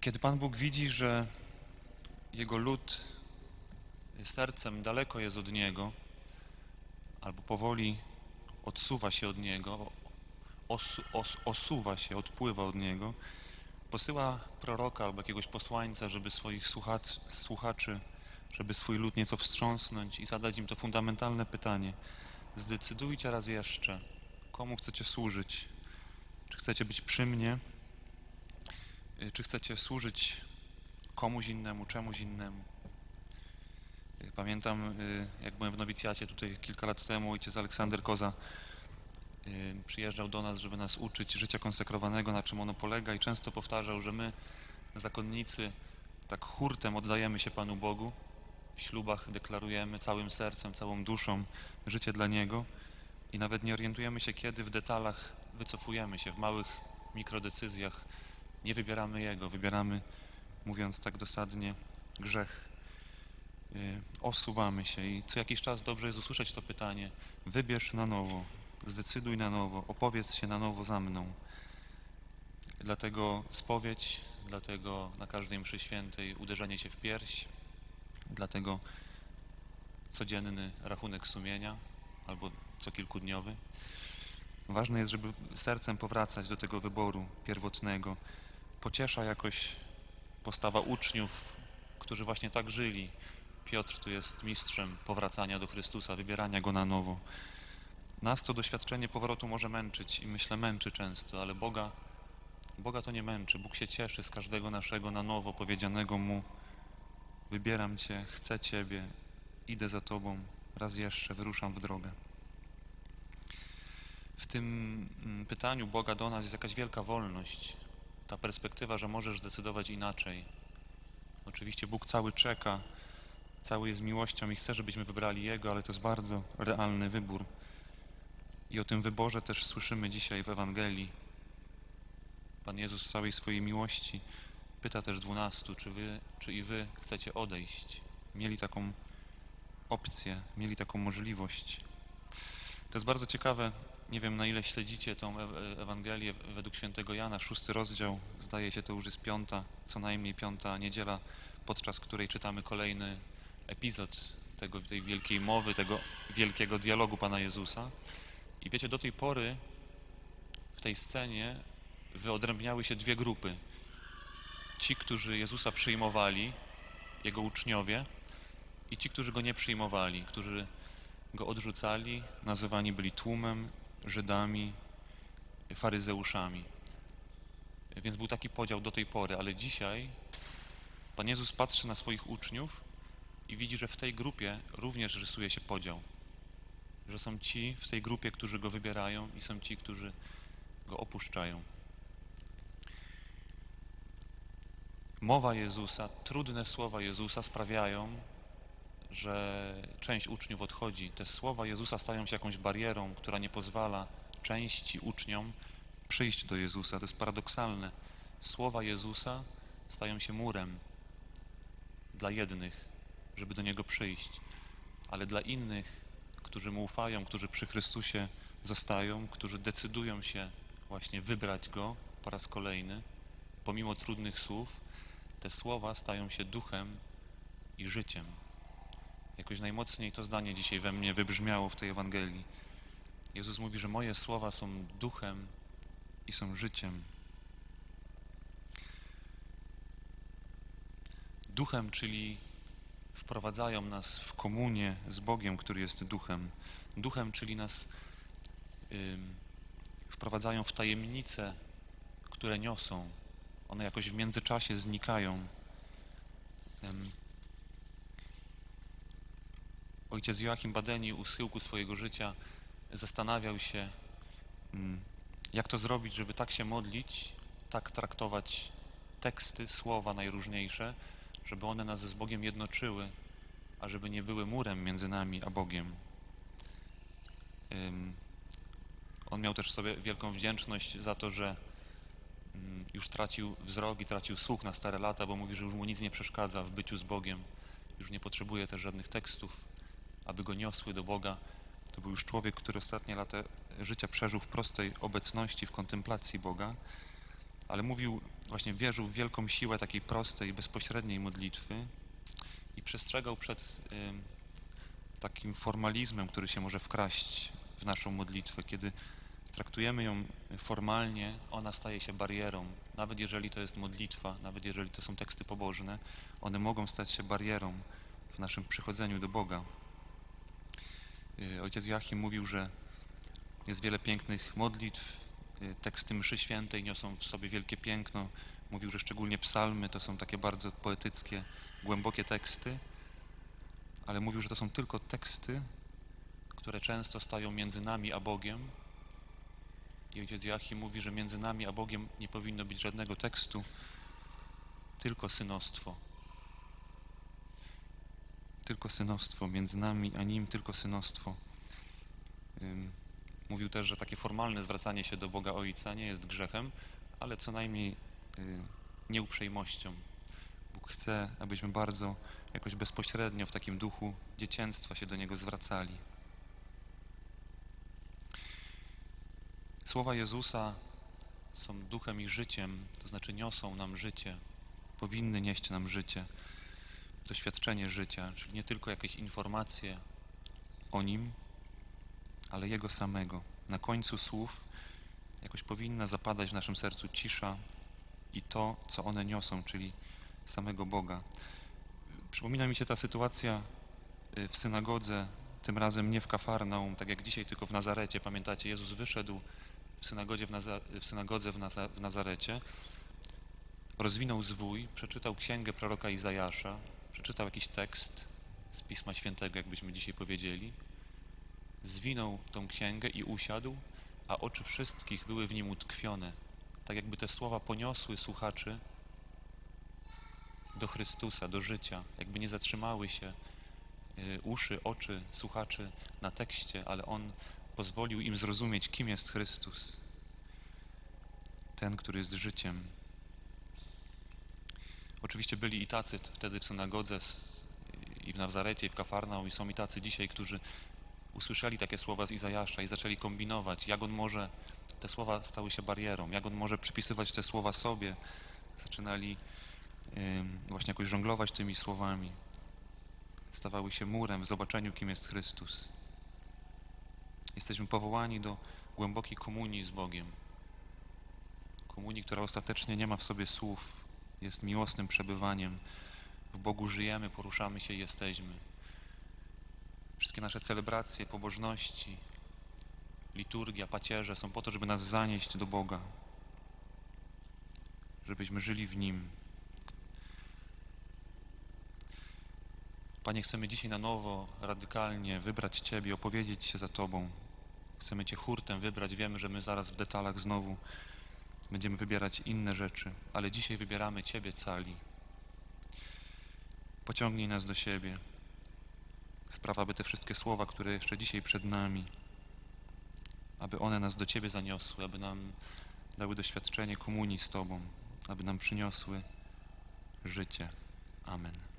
Kiedy Pan Bóg widzi, że Jego lud sercem daleko jest od Niego, albo powoli odsuwa się od Niego, os, osuwa się, odpływa od Niego, posyła proroka albo jakiegoś posłańca, żeby swoich słuchaczy, słuchaczy, żeby swój lud nieco wstrząsnąć i zadać im to fundamentalne pytanie. Zdecydujcie raz jeszcze, komu chcecie służyć. Czy chcecie być przy mnie, czy chcecie służyć komuś innemu, czemuś innemu. Y, Pamiętam, y, jak byłem w nowicjacie tutaj kilka lat temu, ojciec Aleksander Koza y, przyjeżdżał do nas, żeby nas uczyć życia konsekrowanego, na czym ono polega i często powtarzał, że my, zakonnicy, tak hurtem oddajemy się Panu Bogu, w ślubach deklarujemy całym sercem, całą duszą życie dla Niego i nawet nie orientujemy się, kiedy w detalach wycofujemy się, w małych mikrodecyzjach nie wybieramy Jego, wybieramy, mówiąc tak dosadnie, grzech. Y, Osuwamy się i co jakiś czas dobrze jest usłyszeć to pytanie. Wybierz na nowo, zdecyduj na nowo, opowiedz się na nowo za mną. Dlatego spowiedź, dlatego na każdej mszy świętej uderzenie się w pierś, dlatego codzienny rachunek sumienia albo co kilkudniowy. Ważne jest, żeby sercem powracać do tego wyboru pierwotnego. Pociesza jakoś postawa uczniów, którzy właśnie tak żyli. Piotr tu jest mistrzem powracania do Chrystusa, wybierania Go na nowo. Nas to doświadczenie powrotu może męczyć i myślę męczy często, ale Boga, Boga to nie męczy. Bóg się cieszy z każdego naszego na nowo powiedzianego Mu wybieram Cię, chcę Ciebie, idę za Tobą, raz jeszcze wyruszam w drogę. W tym mm, pytaniu Boga do nas jest jakaś wielka wolność. Ta perspektywa, że możesz decydować inaczej. Oczywiście Bóg cały czeka, cały jest miłością i chce, żebyśmy wybrali Jego, ale to jest bardzo realny wybór. I o tym wyborze też słyszymy dzisiaj w Ewangelii. Pan Jezus w całej swojej miłości pyta też dwunastu, czy, wy, czy i wy chcecie odejść. Mieli taką opcję, mieli taką możliwość. To jest bardzo ciekawe. Nie wiem, na ile śledzicie tą Ew- Ewangelię według świętego Jana, szósty rozdział. Zdaje się, to już jest piąta, co najmniej piąta niedziela, podczas której czytamy kolejny epizod tego, tej wielkiej mowy, tego wielkiego dialogu Pana Jezusa. I wiecie, do tej pory w tej scenie wyodrębniały się dwie grupy. Ci, którzy Jezusa przyjmowali, Jego uczniowie, i ci, którzy Go nie przyjmowali, którzy Go odrzucali, nazywani byli tłumem, Żydami, faryzeuszami. Więc był taki podział do tej pory, ale dzisiaj Pan Jezus patrzy na swoich uczniów i widzi, że w tej grupie również rysuje się podział. Że są ci w tej grupie, którzy Go wybierają i są ci, którzy Go opuszczają. Mowa Jezusa, trudne słowa Jezusa sprawiają, że część uczniów odchodzi. Te słowa Jezusa stają się jakąś barierą, która nie pozwala części uczniom przyjść do Jezusa. To jest paradoksalne. Słowa Jezusa stają się murem dla jednych, żeby do Niego przyjść, ale dla innych, którzy Mu ufają, którzy przy Chrystusie zostają, którzy decydują się właśnie wybrać Go po raz kolejny, pomimo trudnych słów, te słowa stają się duchem i życiem. Jakoś najmocniej to zdanie dzisiaj we mnie wybrzmiało w tej Ewangelii. Jezus mówi, że moje słowa są duchem i są życiem. Duchem, czyli wprowadzają nas w komunię z Bogiem, który jest duchem. Duchem, czyli nas ym, wprowadzają w tajemnice, które niosą. One jakoś w międzyczasie znikają. Ym, Ojciec Joachim Badeni u schyłku swojego życia zastanawiał się, mm, jak to zrobić, żeby tak się modlić, tak traktować teksty, słowa najróżniejsze, żeby one nas z Bogiem jednoczyły, a żeby nie były murem między nami a Bogiem. On miał też w sobie wielką wdzięczność za to, że mm, już tracił wzrok i tracił słuch na stare lata, bo mówi, że już mu nic nie przeszkadza w byciu z Bogiem. Już nie potrzebuje też żadnych tekstów, aby go niosły do Boga. To był już człowiek, który ostatnie lata życia przeżył w prostej obecności, w kontemplacji Boga. ale mówił, właśnie wierzył w wielką siłę takiej prostej, bezpośredniej modlitwy i przestrzegał przed ym, takim formalizmem, który się może wkraść w naszą modlitwę. Kiedy traktujemy ją formalnie, ona staje się barierą. Nawet jeżeli to jest modlitwa, nawet jeżeli to są teksty pobożne, one mogą stać się barierą w naszym przychodzeniu do Boga. Y, Ojciec Joachim mówił, że jest wiele pięknych modlitw, y, teksty mszy świętej niosą w sobie wielkie piękno. Mówił, że szczególnie psalmy to są takie bardzo poetyckie, głębokie teksty, ale mówił, że to są tylko teksty, które często stają między nami a Bogiem. I ojciec Joachim mówi, że między nami a Bogiem nie powinno być żadnego tekstu, tylko synostwo. Tylko synostwo, między nami a Nim tylko synostwo. Mówił też, że takie formalne zwracanie się do Boga Ojca nie jest grzechem, ale co najmniej y, nieuprzejmością. Bóg chce, abyśmy bardzo jakoś bezpośrednio w takim duchu dziecięctwa się do Niego zwracali. Słowa Jezusa są duchem i życiem, to znaczy niosą nam życie, powinny nieść nam życie, doświadczenie życia, czyli nie tylko jakieś informacje o Nim, ale Jego samego. Na końcu słów jakoś powinna zapadać w naszym sercu cisza i to, co one niosą, czyli samego Boga. Przypomina mi się ta sytuacja y, w synagodze, tym razem nie w Kafarnaum, tak jak dzisiaj, tylko w Nazarecie. Pamiętacie, Jezus wyszedł w, synagodzie w, Naza w synagodze w, Naza w Nazarecie, rozwinął zwój, przeczytał księgę proroka Izajasza, przeczytał jakiś tekst z Pisma Świętego, jakbyśmy dzisiaj powiedzieli, zwinął tą księgę i usiadł, a oczy wszystkich były w nim utkwione, tak jakby te słowa poniosły słuchaczy do Chrystusa, do życia, jakby nie zatrzymały się y, uszy, oczy słuchaczy na tekście, ale On pozwolił im zrozumieć, kim jest Chrystus, ten, który jest życiem. Oczywiście byli i tacy wtedy w synagodze i w Nazarecie, i w Kafarnaum, i są i tacy dzisiaj, którzy usłyszeli takie słowa z Izajasza i zaczęli kombinować, jak on może, te słowa stały się barierą, jak on może przypisywać te słowa sobie. Zaczynali właśnie jakoś żonglować tymi słowami. Stawały się murem w zobaczeniu, kim jest Chrystus. Jesteśmy powołani do głębokiej komunii z Bogiem. Komunii, która ostatecznie nie ma w sobie słów, jest miłosnym przebywaniem. W Bogu żyjemy, poruszamy się i jesteśmy. Wszystkie nasze celebracje, pobożności, liturgia, pacierze są po to, żeby nas zanieść do Boga, żebyśmy żyli w Nim. Panie, chcemy dzisiaj na nowo, radykalnie wybrać Ciebie, opowiedzieć się za Tobą. Chcemy Cię hurtem wybrać. Wiemy, że my zaraz w detalach znowu będziemy wybierać inne rzeczy, ale dzisiaj wybieramy Ciebie cali. Pociągnij nas do siebie. Sprawa, aby te wszystkie słowa, które jeszcze dzisiaj przed nami, aby one nas do Ciebie zaniosły, aby nam dały doświadczenie komunii z Tobą, aby nam przyniosły życie. Amen.